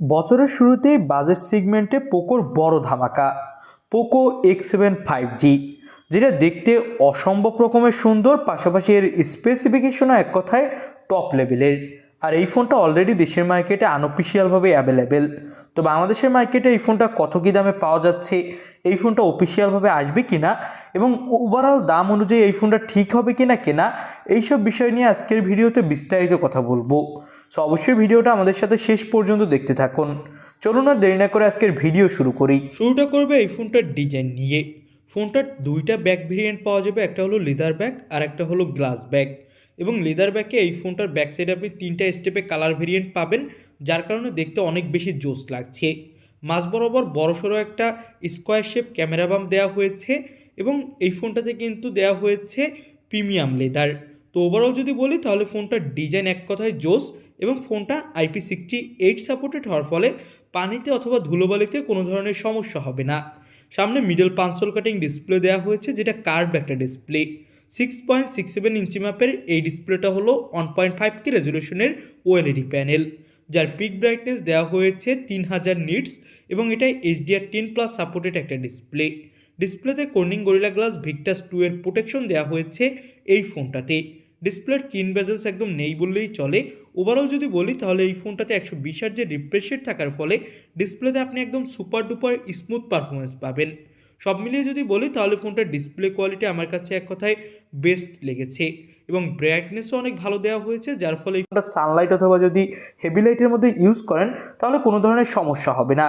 বছরের শুরুতেই বাজেট সিগমেন্টে পোকোর বড় ধামাকা। Poco X seven five G যেটা দেখতে অসম্ভব রকমের সুন্দর, পাশাপাশি এর স্পেসিফিকেশনও এক কথায় টপ লেভেলের আর এই ফোনটা অলরেডি দেশের মার্কেটে আনঅফিসিয়ালভাবে অ্যাভেলেবেল তো বাংলাদেশের মার্কেটে এই ফোনটা কত কী দামে পাওয়া যাচ্ছে, এই ফোনটা অফিসিয়ালভাবে আসবে কি না এবং ওভারঅল দাম অনুযায়ী এই ফোনটা ঠিক হবে কি না কেনা, এইসব বিষয় নিয়ে আজকের ভিডিওতে বিস্তারিত কথা বলব। সো অবশ্যই ভিডিওটা আমাদের সাথে শেষ পর্যন্ত দেখতে থাকুন। চলুন আর দেরি না করে আজকের ভিডিও শুরু করি। শুরুটা করবে এই ফোনটার ডিজাইন নিয়ে। ফোনটার দুইটা ব্যাগ ভেরিয়েন্ট পাওয়া যাবে, একটা হলো লেদার ব্যাগ আর একটা হলো গ্লাস ব্যাগ এবং লেদার ব্যাগে এই ফোনটার ব্যাক সাইডে আপনি তিনটা স্টেপে কালার ভেরিয়েন্ট পাবেন যার কারণে দেখতে অনেক বেশি জোস লাগছে। মাঝ বরাবর বড়সড় একটা স্কোয়ার শেপ ক্যামেরা বাম দেওয়া হয়েছে এবং এই ফোনটাতে কিন্তু দেওয়া হয়েছে প্রিমিয়াম লেদার তো ওভারঅল যদি বলি তাহলে ফোনটার ডিজাইন এক কথায় জোস এবং ফোনটা আইপি সিক্সটি এইট সাপোর্টেড হওয়ার ফলে পানিতে অথবা ধুলোবালিতে কোনো ধরনের সমস্যা হবে না। সামনে মিডল পাঁচশোল কাটিং ডিসপ্লে দেওয়া হয়েছে যেটা কার্ভ একটা display six point six seven inch মাপের এই ডিসপ্লেটা হলো ওয়ান পয়েন্ট ফাইভ কে রেজলিউশনের ওএলইডি প্যানেল যার পিক ব্রাইটনেস দেওয়া হয়েছে তিন হাজার নিটস এবং এটা এইচডিআর টেন প্লাস সাপোর্টেড একটা ডিসপ্লে ডিসপ্লেতে Corning Gorilla Glass Victus two এর প্রোটেকশন দেওয়া হয়েছে এই ফোনটাতে ডিসপ্লের চিন বেজেলস একদম নেই বললেই চলে। ওভারঅল যদি বলি, তাহলে এই ফোনটাতে একশো বিশ যে রিফ্রেশ থাকার ফলে ডিসপ্লেতে আপনি একদম সুপার ডুপার স্মুথ পারফরমেন্স পাবেন। সব মিলিয়ে যদি বলি, তাহলে ফোনটার ডিসপ্লে কোয়ালিটি আমার কাছে এক কথায় বেস্ট লেগেছে। এবং ব্রাইটনেসও অনেক ভালো দেওয়া হয়েছে, যার ফলে ফোনটা সানলাইট অথবা যদি হেভি লাইটের মধ্যে ইউজ করেন, তাহলে কোনো ধরনের সমস্যা হবে না।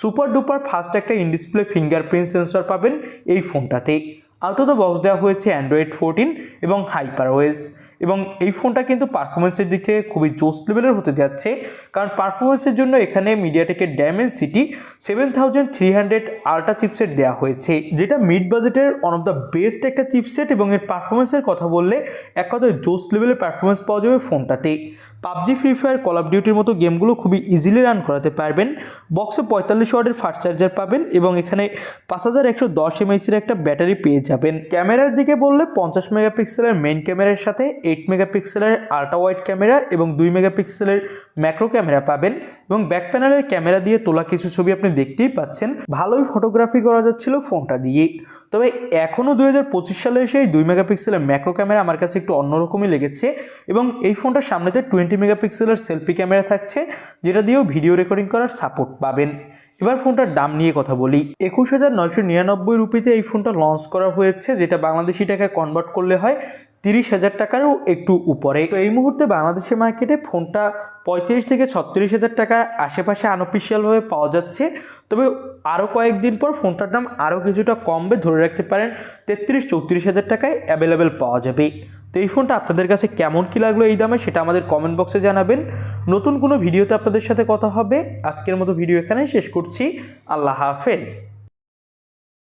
সুপার ডুপার ফাস্ট একটা ইনডিসপ্লে ফিঙ্গারপ্রিন্ট সেন্সর পাবেন এই ফোনটাতে। আউট অফ দ্য বক্স দেওয়া হয়েছে অ্যান্ড্রয়েড ফোরটিন এবং হাইপার ওয়েস এবং এই ফোনটা কিন্তু পারফরমেন্সের দিক থেকে খুবই জোস লেভেলের হতে যাচ্ছে। কারণ পারফরমেন্সের জন্য এখানে মিডিয়াটেকের Dimensity seven thousand three hundred ultra chipset দেওয়া হয়েছে, যেটা মিড বাজেটের ওয়ান অফ দ্য বেস্ট একটা চিপসেট এবং এর পারফরমেন্সের কথা বললে এক কথায় জোস লেভেলের পারফরমেন্স পাওয়া যাবে ফোনটাতে। PUBG Free Fire call of ডিউটির মতো গেমগুলো খুবই ইজিলি রান করাতে পারবেন। বক্সে পঁয়তাল্লিশ ওয়ার্ডের ফাস্ট চার্জার পাবেন এবং এখানে পাঁচ হাজার একশো দশ এমএসির একটা ব্যাটারি পেয়ে যাবেন। ক্যামেরার দিকে বললে পঞ্চাশ মেগাপিক্সেলের মেন ক্যামেরার সাথে এইট মেগাপিক্সেলের আল্ট্রা ওয়াইড ক্যামেরা এবং দুই মেগাপিক্সেলের ম্যাক্রো ক্যামেরা পাবেন এবং ব্যাক প্যানেলের ক্যামেরা দিয়ে তোলা কিছু ছবি আপনি দেখতেই পাচ্ছেন। ভালোই ফটোগ্রাফি করা যাচ্ছিল ফোনটা দিয়ে তবে এখনও দুই হাজার পঁচিশ সালে সেই দুই মেগাপিক্সেলের ম্যাক্রো ক্যামেরা আমার কাছে একটু অন্যরকমই লেগেছে এবং এই ফোনটার সামনেতে টোয়েন্টি মেগাপিক্সেলের সেলফি ক্যামেরা থাকছে, যেটা দিয়েও ভিডিও রেকর্ডিং করার সাপোর্ট পাবেন। এবার ফোনটার দাম নিয়ে কথা বলি। একুশ হাজার নয়শো নিরানব্বই রুপিতে এই ফোনটা লঞ্চ করা হয়েছে, যেটা বাংলাদেশি টাকায় কনভার্ট করলে হয়। তিরিশ হাজার টাকারও একটু উপরে। তো এই মুহূর্তে বাংলাদেশের মার্কেটে ফোনটা পঁয়ত্রিশ থেকে ছত্রিশ হাজার টাকার আশেপাশে আনঅফিসিয়ালভাবে পাওয়া যাচ্ছে। তবে আরও কয়েকদিন পর ফোনটার দাম আরও কিছুটা কমবে, ধরে রাখতে পারেন তেত্রিশ, চৌত্রিশ হাজার টাকায় অ্যাভেলেবেল পাওয়া যাবে। তো এই ফোনটা আপনাদের কাছে কেমন কী লাগল এই দামে সেটা আমাদের কমেন্ট বক্সে জানাবেন। নতুন কোনো ভিডিওতে আপনাদের সাথে কথা হবে। আজকের মতো ভিডিও এখানেই শেষ করছি। আল্লাহ হাফেজ।